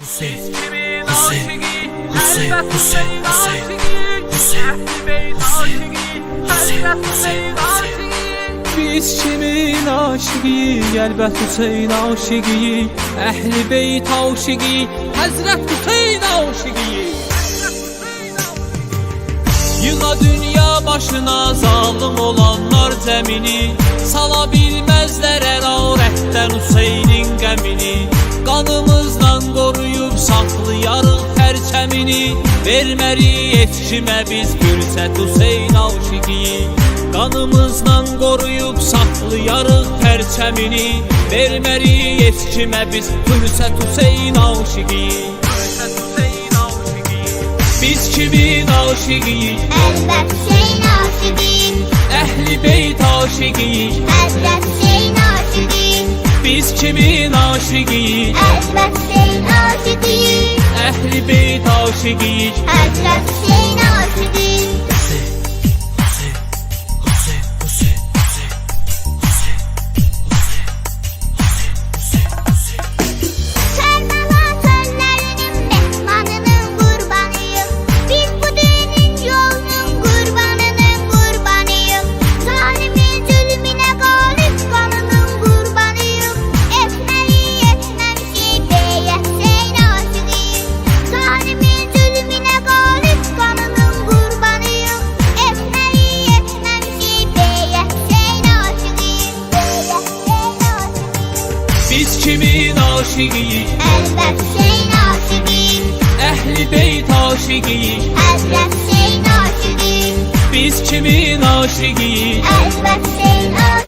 Hüseyin, Hüseyin, aşığı? Hüseyin, Elbet Hüseyin, Hüseyin Hüseyin, aşığı. Hüseyin, Ehli Hüseyin, aşığı. Hüseyin, Elbet Hüseyin, Hüseyin Hüseyin. aşığı. Biz kimin aşıqıyıq, əlbət Hüseyn aşıqıyıq Əhli beyt aşıqıyıq, Həzrət Hüseyn aşıqıyıq Yığa dünya başına zalim olanlar cəmini Sala bilməzlər ərarətdən Hüseynin qəmini Qanımızla qoruyub saxlayarıq pərçəmini Vermərik heç kimə biz fürsət Hüseyn aşıqıyıq Qanımızla qoruyub saxlayarıq pərçəmini Vermərik heç kimə biz fürsət Hüseyn aşıqıyıq Hüseyn aşıqıyıq Biz kimin aşıqıyıq? Elbet Hüseyin aşıkıyım Əhli beyt aşıqıyıq بيت عاشقيك أشرف حسين عاشقيك أهل بيت عاشقيك أشرف حسين عاشقيك kimin aşıqıyıq? Elbet Hüseyin aşıkıyım Əhli beyt aşıqıyıq Elbet Hüseyin aşıkıyım Biz kimin aşıqıyıq? Elbet Hüseyin aşıkıyım